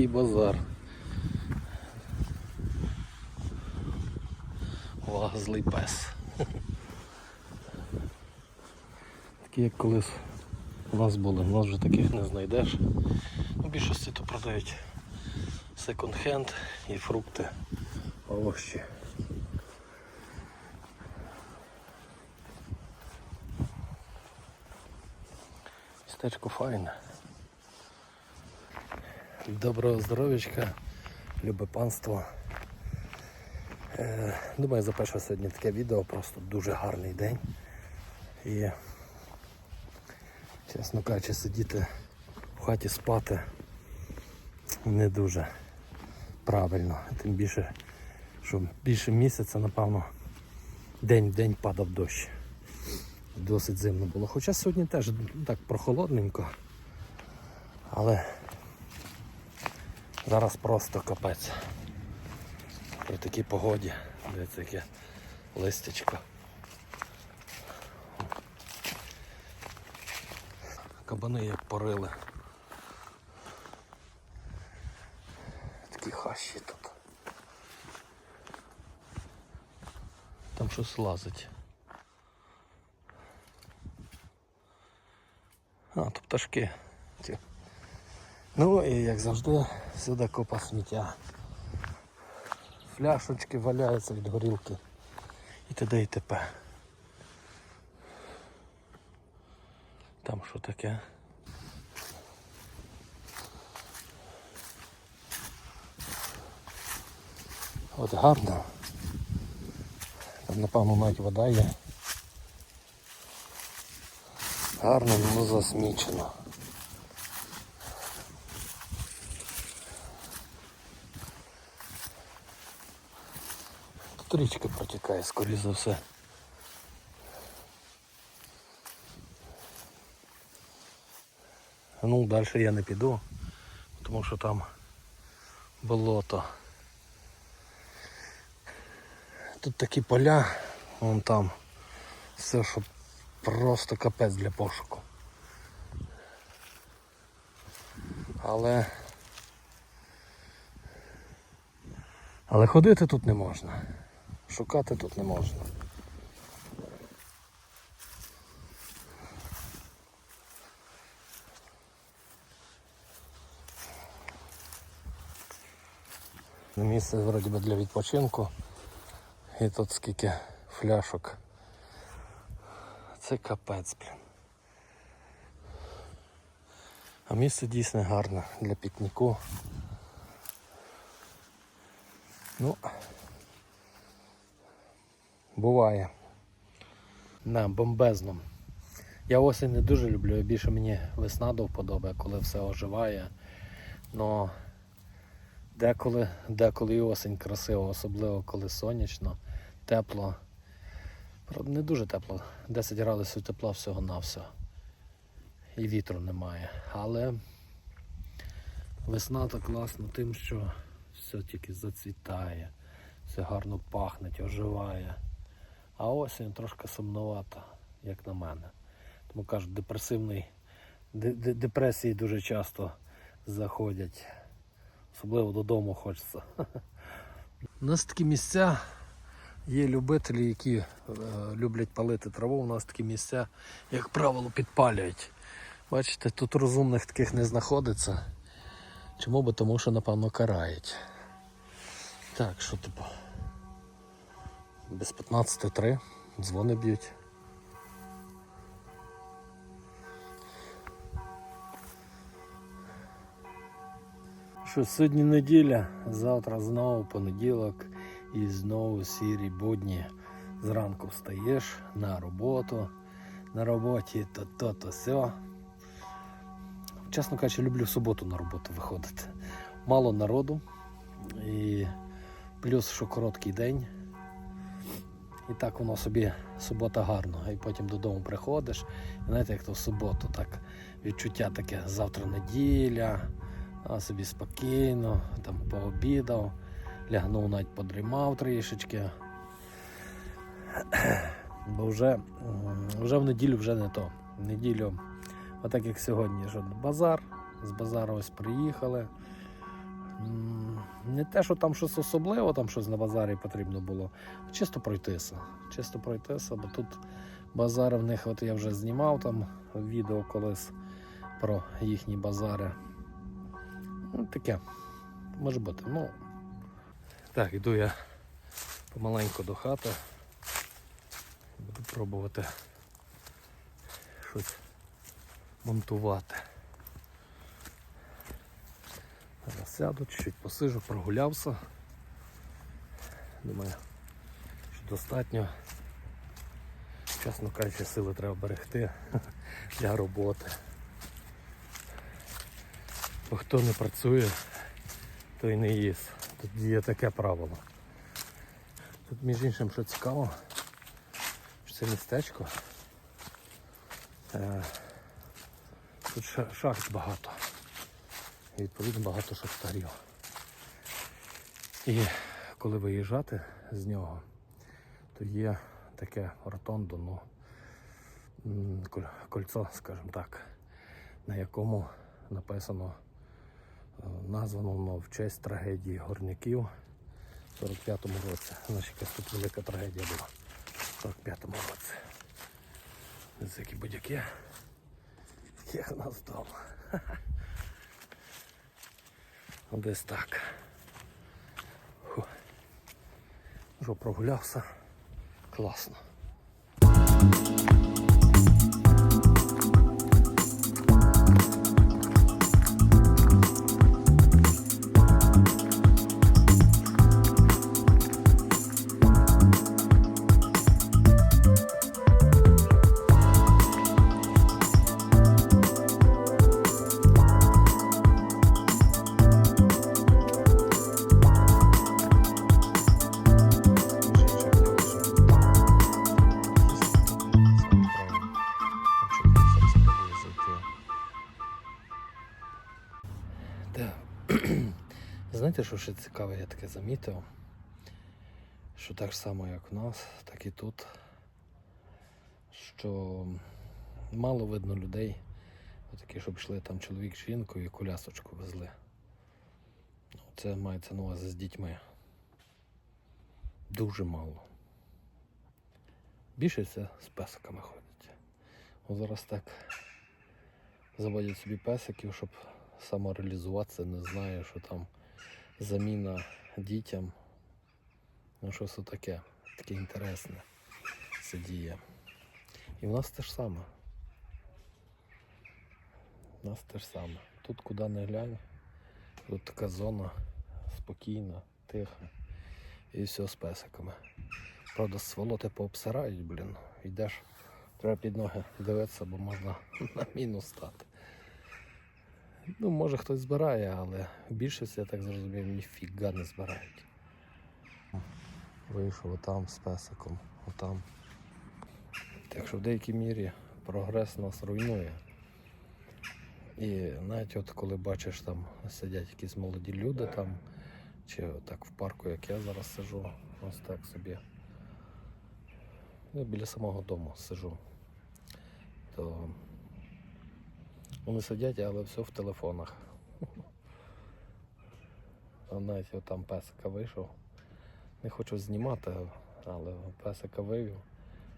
такий базар. Увага, злий пес. Такі як колись у нас були, у нас вже таких не знайдеш. У більшості то продають секонд-хенд і фрукти, овощі. Містечко файне. Доброго здоров'ячка, любе панство. Е, думаю, запишу сьогодні таке відео, просто дуже гарний день. І, чесно кажучи, сидіти в хаті спати не дуже правильно. Тим більше, що більше місяця, напевно, день в день падав дощ. Досить зимно було. Хоча сьогодні теж ну, так прохолодненько. Але зараз просто капець. При такій погоді. Дивіться, яке листячко. Кабани як порили. Такі хащі тут. Там щось лазить. А, то пташки. Ну і як завжди, сюди копа сміття. Фляшечки валяються від горілки. І т.д. і т.п. Там що таке? От гарно. Там напевно навіть вода є. Гарно, ну засмічено. Тут протікає, скоріше за все. Ну, далі я не піду, тому що там болото. Тут такі поля, вон там все, що просто капець для пошуку. Але Але ходити тут не можна. Шукати тут не можна. Місце вроді би для відпочинку. І тут скільки фляшок. Це капець, блін. А місце дійсно гарне для пікніку. Ну, буває. На бомбезно. Я осінь не дуже люблю, більше мені весна до вподоби, коли все оживає. Но деколи, деколи і осінь красиво, особливо коли сонячно, тепло. Правда, не дуже тепло, 10 градусів тепла всього на все. І вітру немає. Але весна так класна тим, що все тільки зацвітає, все гарно пахне, оживає. А осінь трошки сумновата, як на мене. Тому кажуть, депресивний, де- де- депресії дуже часто заходять. Особливо додому хочеться. У нас такі місця, є любителі, які е, люблять палити траву. У нас такі місця, як правило, підпалюють. Бачите, тут розумних таких не знаходиться. Чому? Бо тому що, напевно, карають. Так, що типу? Без 15.3 дзвони б'ють. Що сьогодні неділя, завтра знову понеділок і знову сірі будні. Зранку встаєш на роботу, на роботі то то, то сьо. Чесно кажучи, люблю в суботу на роботу виходити. Мало народу і плюс, що короткий день. І так воно собі субота гарно. І потім додому приходиш. І знаєте, як то в суботу, так відчуття таке завтра неділя, а собі спокійно, там пообідав, лягнув навіть подрімав трішечки. Бо вже, вже в неділю вже не то. В неділю, отак як сьогодні, що базар, з базару ось приїхали. Не те, що там щось особливо, там щось на базарі потрібно було, чисто пройтися. Чисто пройтися, бо тут базари в них, от я вже знімав там відео колись про їхні базари. Ну, таке. Може бути. Ну. Так, йду я помаленьку до хати. Буду пробувати щось монтувати. Зараз сяду, чуть-чуть посижу, прогулявся. Думаю, що достатньо. Чесно кажучи, сили треба берегти для роботи. Бо хто не працює, той не їсть. Тут є таке правило. Тут між іншим, що цікаво, що це містечко. Е, тут ша- шахт багато. Відповідно багато шахтарів. І коли виїжджати з нього, то є таке ротондо, ну, кольцо, скажімо так, на якому написано, е, названо воно в честь трагедії горняків в 45-му році. Значить, якась тут велика трагедія була в 45-му році. Ось які будь-які. Як нас вдома. Десь так. Фу. Що прогулявся. Класно. Знаєте, що ще цікаве, я таке замітив, що так само, як в нас, так і тут, що мало видно людей, такі, щоб йшли там чоловік з жінкою і колясочку везли. Ну, Це мається на увазі з дітьми. Дуже мало. Більше це з песиками ходять. От зараз так заводять собі песиків, щоб самореалізуватися, не знаю, що там заміна дітям. Ну, щось таке, таке інтересне це діє. І в нас те ж саме. У нас те ж саме. Тут куди не глянь, тут така зона спокійна, тиха. І все з песиками. Правда, сволоти пообсирають, блін. Йдеш, треба під ноги дивитися, бо можна на мінус стати. Ну, може хтось збирає, але в більшості, я так зрозумів, ніфіга не збирають. Вийшов отам з песиком, отам. Так що в деякій мірі прогрес нас руйнує. І навіть от коли бачиш, там сидять якісь молоді люди там, чи так в парку, як я зараз сижу, ось так собі. Ну, біля самого дому сижу. То вони сидять, але все в телефонах. А навіть там песика вийшов. Не хочу знімати, але песика вивів.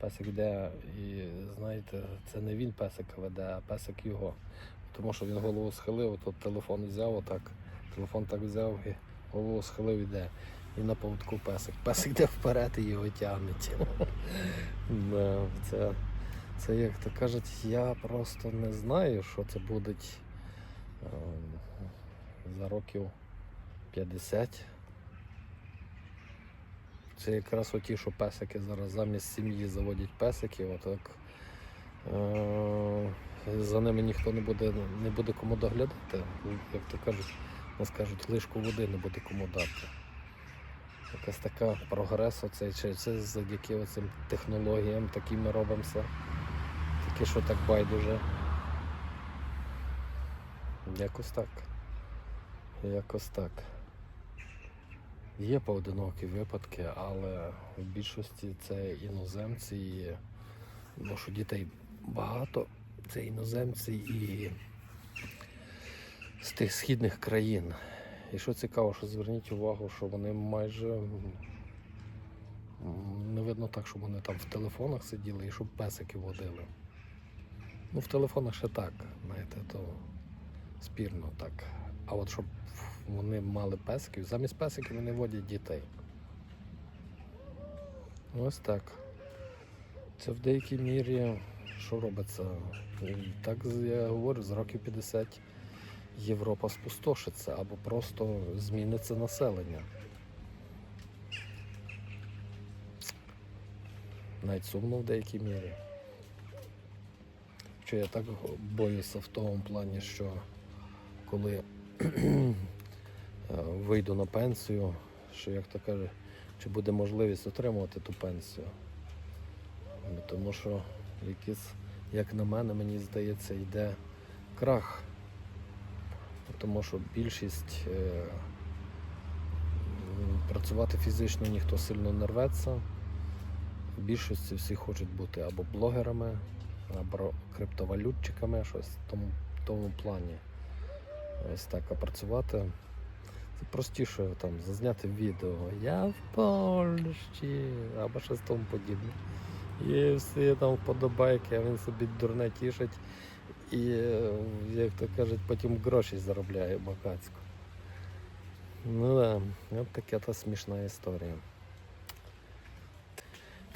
Песик йде і знаєте, це не він песика веде, а песик його. Тому що він голову схилив, тут телефон взяв отак, телефон так взяв і голову схилив іде. І на поводку песик. Песик йде вперед і його тягнеть. Це, це як то кажуть, я просто не знаю, що це буде е, за років 50. Це якраз оті, що песики зараз замість сім'ї заводять песиків, отак. Е, за ними ніхто не буде, не буде кому доглядати. Як то кажуть, нас кажуть, лишку води не буде кому дати. Якась така прогрес оцей, чи це завдяки цим технологіям, такі ми робимося. Таке, що так байдуже. Якось так. Якось так. Є поодинокі випадки, але в більшості це іноземці, і, бо що дітей багато, це іноземці і з тих східних країн. І що цікаво, що зверніть увагу, що вони майже не видно так, щоб вони там в телефонах сиділи і щоб песики водили. Ну, в телефонах ще так, знаєте, то спірно так. А от щоб вони мали песиків, замість песиків вони водять дітей. Ось так. Це в деякій мірі, що робиться? Так я говорю, з років 50 Європа спустошиться або просто зміниться населення. Навіть сумно в деякій мірі. Що я так боюся в тому плані, що коли е, вийду на пенсію, що як то каже, чи буде можливість отримувати ту пенсію. Тому що якийсь, як на мене, мені здається, йде крах. Тому що більшість е, працювати фізично ніхто сильно не рветься. Більшості всі хочуть бути або блогерами, криптовалютчиками, щось в тому, тому плані. Ось так, а працювати це простіше там зазняти відео. Я в Польщі або щось тому подібне. І всі там вподобайки, а він собі дурне тішить і, як то кажуть, потім гроші заробляє бакацько. Ну да, от така та смішна історія.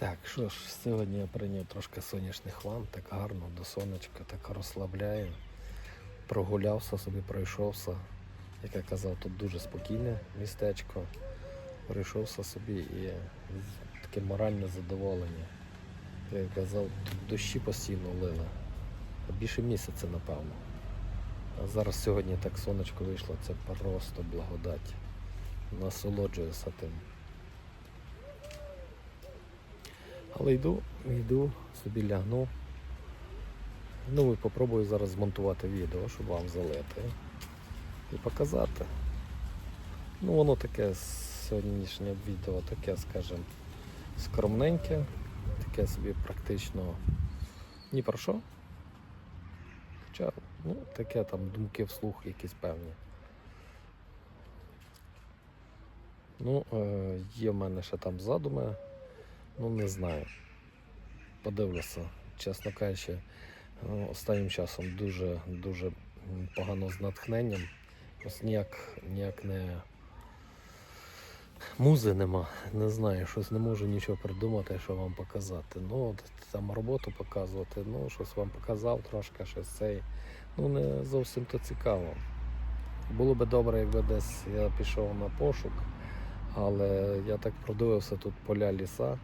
Так, що ж, сьогодні я прийняв трошки сонячних ванн, так гарно, до сонечка, так розслабляє. Прогулявся собі, пройшовся. Як я казав, тут дуже спокійне містечко. Пройшовся собі і таке моральне задоволення. Як я казав, тут дощі постійно лили. Більше місяця, напевно. А зараз сьогодні так сонечко вийшло, це просто благодать. Насолоджуюся тим. Але йду, йду, собі лягну. Ну і попробую зараз змонтувати відео, щоб вам залити і показати. Ну воно таке сьогоднішнє відео, таке, скажімо, скромненьке, таке собі практично ні про що. Хоча, ну, таке там думки вслух якісь певні. Ну, е, є в мене ще там задуми, ну не знаю. Подивлюся, чесно кажучи, е, останнім часом дуже дуже погано з натхненням. Ось ніяк, ніяк не музи нема, не знаю, щось не можу нічого придумати, що вам показати. Ну, от там роботу показувати, ну, щось вам показав трошки, щось цей. Ну, не зовсім то цікаво. Було би добре, якби десь я пішов на пошук, але я так продивився тут поля ліса.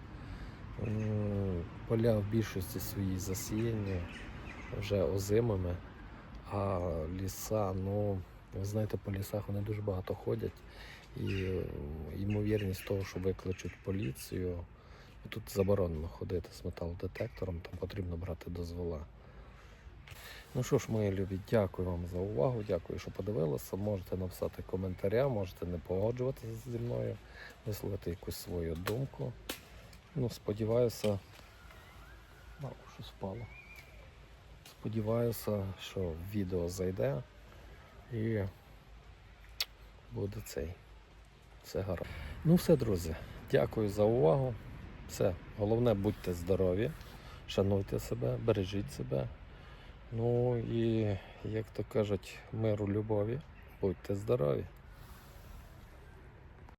Поля в більшості своїй засіяні вже озимими, а ліса, ну, ви знаєте, по лісах вони дуже багато ходять. І ймовірність того, що викличуть поліцію, тут заборонено ходити з металодетектором, там потрібно брати дозвола. Ну що ж, мої любі, дякую вам за увагу, дякую, що подивилися. Можете написати коментаря, можете не погоджуватися зі мною, висловити якусь свою думку. Ну, сподіваюся, Мало, щось впало. Сподіваюся, що відео зайде і буде цей. Все гаразд. Ну все, друзі, дякую за увагу. Все, головне будьте здорові, шануйте себе, бережіть себе. Ну і, як то кажуть, миру любові, будьте здорові.